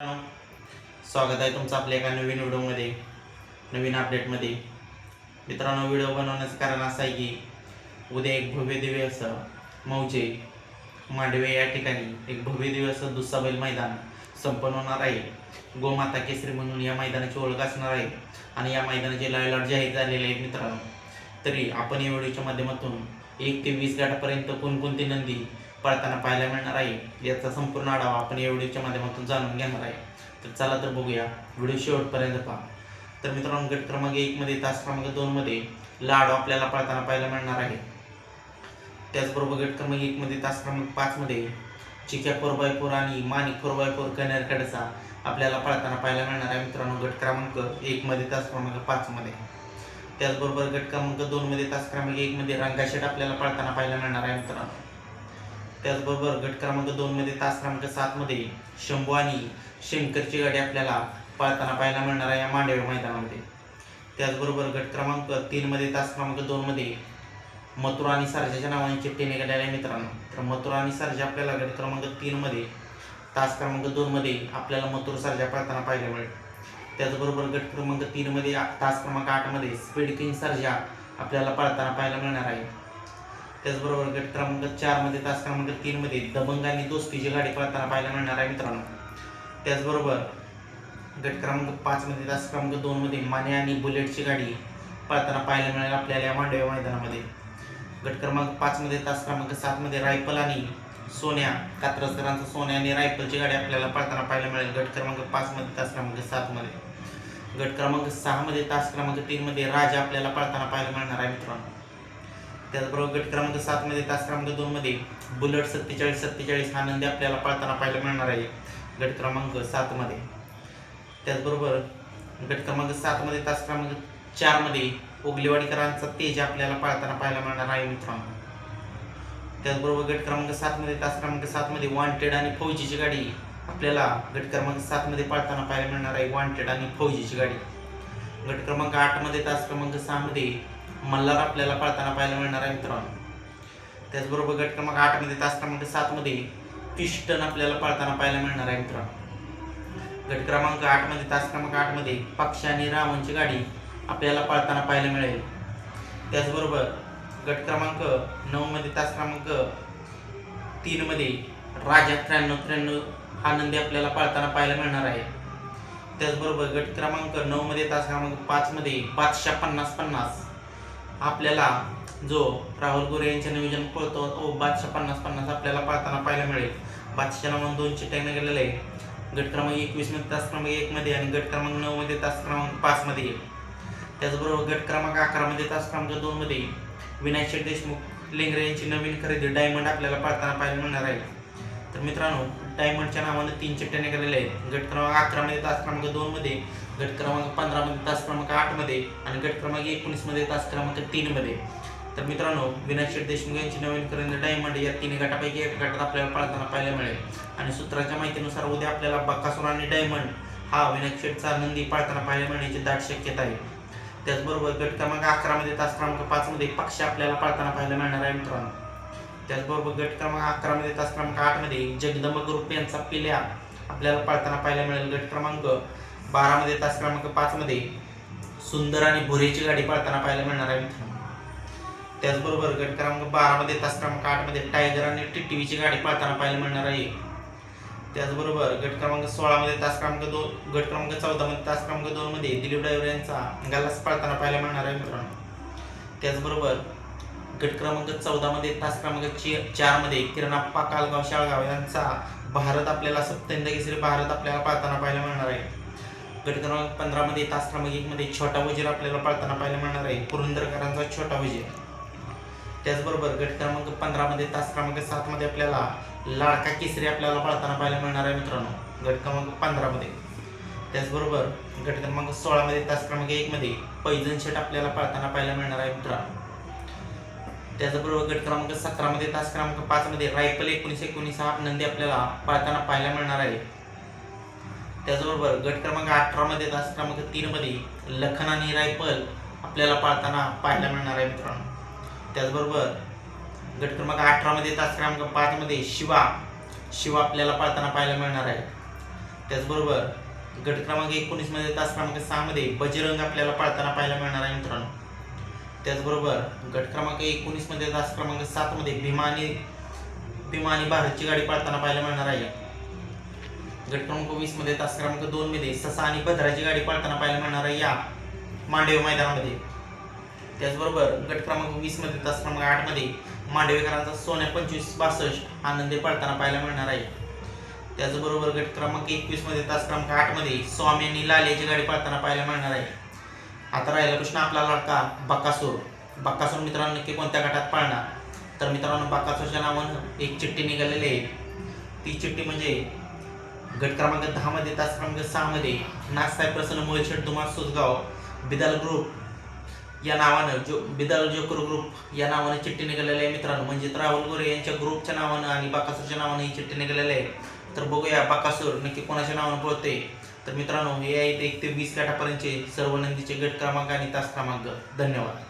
स्वागत आहे तुमचं आपल्या एका नवीन व्हिडिओमध्ये नवीन अपडेटमध्ये मित्रांनो व्हिडिओ बनवण्याचं कारण असं आहे की उद्या एक भव्य दिव्य असं मौजे मांडवे या ठिकाणी एक भव्य दिव्य असं दुसरा बैल मैदान संपन्न होणार आहे. गोमाता केसरी म्हणून या मैदानाची ओळख असणार आहे. आणि या मैदानाचे लायलॉट जाहीर झालेले आहेत मित्रांनो. तरी आपण या व्हिडिओच्या माध्यमातून एक ते वीस गाठापर्यंत कोणकोणती नंदी पळताना पाहायला मिळणार आहे. याचा संपूर्ण आढावा आपण या व्हिडिओच्या माध्यमातून जाणून घेणार आहे. तर चला तर बघूया. व्हिडिओ शेवटपर्यंत पहा. तर मित्रांनो गट क्रमांक एकमध्ये तास क्रमांक दोनमध्ये लाडू आपल्याला पळताना पाहायला मिळणार आहे. त्याचबरोबर गट क्रमांक एकमध्ये तास क्रमांक पाचमध्ये चिक्या फोर बाय फोर आणि माणिक फोर बाय फोर आपल्याला पळताना पाहायला मिळणार आहे. मित्रांनो गट क्रमांक एकमध्ये तास क्रमांक पाचमध्ये त्याचबरोबर गट क्रमांक दोनमध्ये तास क्रमांक एकमध्ये रंगाशेट आपल्याला पळताना पाहायला मिळणार आहे मित्रांनो. त्याचबरोबर गट क्रमांक दोनमध्ये तास क्रमांक सातमध्ये शंभू आणि शंकरची गाडी आपल्याला पळताना पाहायला मिळणार आहे या मांडवे मैदानामध्ये. त्याचबरोबर गट क्रमांक तीनमध्ये तास क्रमांक दोनमध्ये मथुरा आणि सारजाच्या नावाने चिठ्ठी निघालेल्या आहे मित्रांनो. तर मथुरा आणि सारजा आपल्याला गट क्रमांक तीनमध्ये तास क्रमांक दोनमध्ये आपल्याला मथुर सारजा पळताना पाहायला मिळेल. त्याचबरोबर गट क्रमांक तीनमध्ये तास क्रमांक आठमध्ये स्पीड किंग सारजा आपल्याला पळताना पाहायला मिळणार आहे. त्याचबरोबर गट क्रमांक चारमध्ये तास क्रमांक तीनमध्ये दबंग आणि दोस्तीची गाडी पळताना पाहायला मिळणार आहे मित्रांनो. त्याचबरोबर गट क्रमांक पाचमध्ये तास क्रमांक दोनमध्ये माने आणि बुलेटची गाडी पळताना पाहायला मिळेल आपल्याला या मांडव्या मैदानामध्ये. गट क्रमांक पाचमध्ये तास क्रमांक सातमध्ये रायफल आणि सोन्या कात्रजकरांचा सोन्या आणि रायफलची गाडी आपल्याला पळताना पाहायला मिळेल गट क्रमांक पाचमध्ये तास क्रमांक सातमध्ये. गट क्रमांक सहामध्ये तास क्रमांक तीनमध्ये राजा आपल्याला पळताना पाहायला मिळणार आहे मित्रांनो. त्याचबरोबर गट क्रमांक सातमध्ये तास क्रमांक दोनमध्ये बुलेट सत्तेचाळीस सत्तेचाळीस हा नंदी आपल्याला पाळताना पाहायला मिळणार आहे गट क्रमांक सातमध्ये त्याचबरोबर गट क्रमांक सातमध्ये तास क्रमांक चारमध्ये ओगलेवाडीकरांचा तेज आपल्याला पाळताना पाहायला मिळणार आहे मित्रांनो. त्याचबरोबर गट क्रमांक सातमध्ये तास क्रमांक सातमध्ये वॉन्टेड आणि फौजीची गाडी आपल्याला गट क्रमांक सातमध्ये पाळताना पाहायला मिळणार आहे वॉन्टेड आणि फौजीची गाडी. गट क्रमांक आठमध्ये तास क्रमांक सहामध्ये मल्हार आपल्याला पळताना पाहायला मिळणार आहे मित्रांनो. त्याचबरोबर गट क्रमांक आठमध्ये तास क्रमांक सातमध्ये पिस्टन आपल्याला पळताना पाहायला मिळणार आहे मित्रांनो. गट क्रमांक आठमध्ये तास क्रमांक आठमध्ये पक्ष आणि रावणची गाडी आपल्याला पळताना पाहायला मिळेल. त्याचबरोबर गट क्रमांक नऊमध्ये तास क्रमांक तीनमध्ये राजा त्र्याण्णव त्र्याण्णव हा नंदी आपल्याला पळताना पाहायला मिळणार आहे. त्याचबरोबर गट क्रमांक नऊमध्ये तास क्रमांक पाचमध्ये पाचशे पन्नास पन्नास. आपल्याला जो राहुल गोरे यांच्या नियोजन पळतो तो बादशा पन्नास पन्नास आपल्याला पळताना पाहायला मिळेल. बादशाह नावानं दोन टॅन निघालेल्या आहे. गट क्रमांक एकवीसमध्ये तास क्रमांक एक मध्ये आणि गट क्रमांक नऊ मध्ये तास क्रमांक पाच मध्ये त्याचबरोबर गट क्रमांक अकरा मध्ये तास क्रमांक दोन मध्ये विनायक शेठ देशमुख लेंगरे यांची नवीन खरेदी डायमंड आपल्याला पळताना पाहायला मिळणार आहे. तर मित्रांनो डायमंडच्या नावानं तीन चिठ्ठ्या गेलेले आहेत. गट क्रमांक अकरा मध्ये तास क्रमांक दोन मध्ये. गट क्रमांक पंधरामध्ये तास क्रमांक आठमध्ये आणि गट क्रमांक एकोणीसमध्ये तास क्रमांक तीनमध्ये तर मित्रांनो विनायक देशमुख यांची नवीन करंद डायमंड या तीन गटापैकी एका गटात आपल्याला पळताना पाहायला मिळेल. आणि सूत्राच्या माहितीनुसार उद्या आपल्याला बक्कासुर आणि डायमंड हा विनायक शेठचा नंदी पाळताना पाहायला मिळण्याची दाट शक्यता आहे. त्याचबरोबर गट क्रमांक अकरामध्ये तास क्रमांक पाचमध्ये पक्ष आपल्याला पाळताना पाहायला मिळणार आहे मित्रांनो. त्याचबरोबर गट क्रमांक अकरामध्ये तास क्रमांक आठमध्ये जगदंब ग्रुप यांचा पिल्या आपल्याला पाळताना पाहायला मिळेल गट क्रमांक बारामध्ये तास क्रमांक पाचमध्ये सुंदर आणि भुरेची गाडी पाळताना पाहायला मिळणार आहे मित्रांनो. त्याचबरोबर गट क्रमांक बारामध्ये तास क्रमांक आठमध्ये टायगर आणि टिटीवीची गाडी पाळताना पाहायला मिळणार आहे. त्याचबरोबर गट क्रमांक सोळामध्ये तास क्रमांक दोन गट क्रमांक चौदामध्ये तास क्रमांक दोनमध्ये दिलीप ड्रायव्हर यांचा गलास पाळताना पाहायला मिळणार आहे मित्रांनो. त्याचबरोबर गट क्रमांक चौदामध्ये तास क्रमांक चे चारमध्ये किरणाप्पा कालगाव शाळगाव यांचा भारत आपल्याला सप्तहिंद केसरी भारत आपल्याला पाळताना पाहायला मिळणार आहे. गट क्रमांक पंधरामध्ये तास क्रमांक एकमध्ये छोटा वजीर आपल्याला पळताना पाहायला मिळणार आहे. पुरंदरकरांचा छोटा वजीर त्याचबरोबर गट क्रमांक पंधरामध्ये तास क्रमांक सातमध्ये आपल्याला लाडका केसरी आपल्याला पळताना पाहायला मिळणार आहे मित्रांनो. गट क्रमांक पंधरामध्ये. त्याचबरोबर गट क्रमांक सोळामध्ये तास क्रमांक एकमध्ये पैजन शेट आपल्याला पाळताना पाहायला मिळणार आहे मित्रांनो. त्याचबरोबर गट क्रमांक सतरामध्ये तास क्रमांक पाचमध्ये रायफल एकोणीस एकोणीस हा नंदी आपल्याला पाळताना पाहायला मिळणार आहे. त्याचबरोबर गट क्रमांक अठरामध्ये तास क्रमांक तीनमध्ये लखन आणि रायफल आपल्याला पाळताना पाहायला मिळणार आहे मित्रांनो. त्याचबरोबर गट क्रमांक अठरामध्ये तास क्रमांक पाचमध्ये शिवा. शिवा आपल्याला पाळताना पाहायला मिळणार आहे. त्याचबरोबर गट क्रमांक एकोणीसमध्ये तास क्रमांक सहामध्ये बजरंग आपल्याला पाळताना पाहायला मिळणार आहे मित्रांनो. त्याचबरोबर गट क्रमांक एकोणीसमध्ये तास क्रमांक सातमध्ये भीमा आणि भीमा आणि भारतची गाडी पाळताना पाहायला मिळणार आहे. म्हणजे गट क्रमांक वीसमध्ये तास क्रमांक दोन मध्ये ससा आणि भद्राची गाडी पाळताना पाहायला मिळणार आहे या मांडवे मैदानामध्ये. त्याचबरोबर गट क्रमांक वीसमध्ये तास क्रमांक आठमध्ये मांडवेकरांचा सोन्या पंचवीस बासष्ट आनंदी पाळताना पाहायला मिळणार आहे. त्याचबरोबर गट क्रमांक एकवीसमध्ये तास क्रमांक आठमध्ये स्वामी आणि लालेची गाडी पाळताना पाहायला मिळणार आहे. आता राहिला प्रश्न आपला लाडका बक्कासूर बक्कासूर मित्रांनो नक्की कोणत्या गटात पाळणार? तर मित्रांनो बक्कासूरच्या नावानं एक चिठ्ठी निघालेली आहे. ती चिठ्ठी म्हणजे गट क्रमांक दहा मध्ये तास क्रमांक सहा मध्ये प्रसन्न मोहिशेठ दुमार सुजगाव बिदाल ग्रुप या नावानं जो बिदाल जोकर ग्रुप या नावाने चिठ्ठी निघालेली आहे मित्रांनो. म्हणजे राहुल गोरे यांच्या ग्रुपच्या नावानं आणि बाकासूरच्या नावानं ही चिठ्ठी निघालेली आहे. तर बघूया बाकासूर नक्की कोणाच्या नावानं पळते तर मित्रांनो हे आहेत एक ते वीस गटापर्यंतचे सर्व नंदीचे गट क्रमांक आणि तास क्रमांक. धन्यवाद.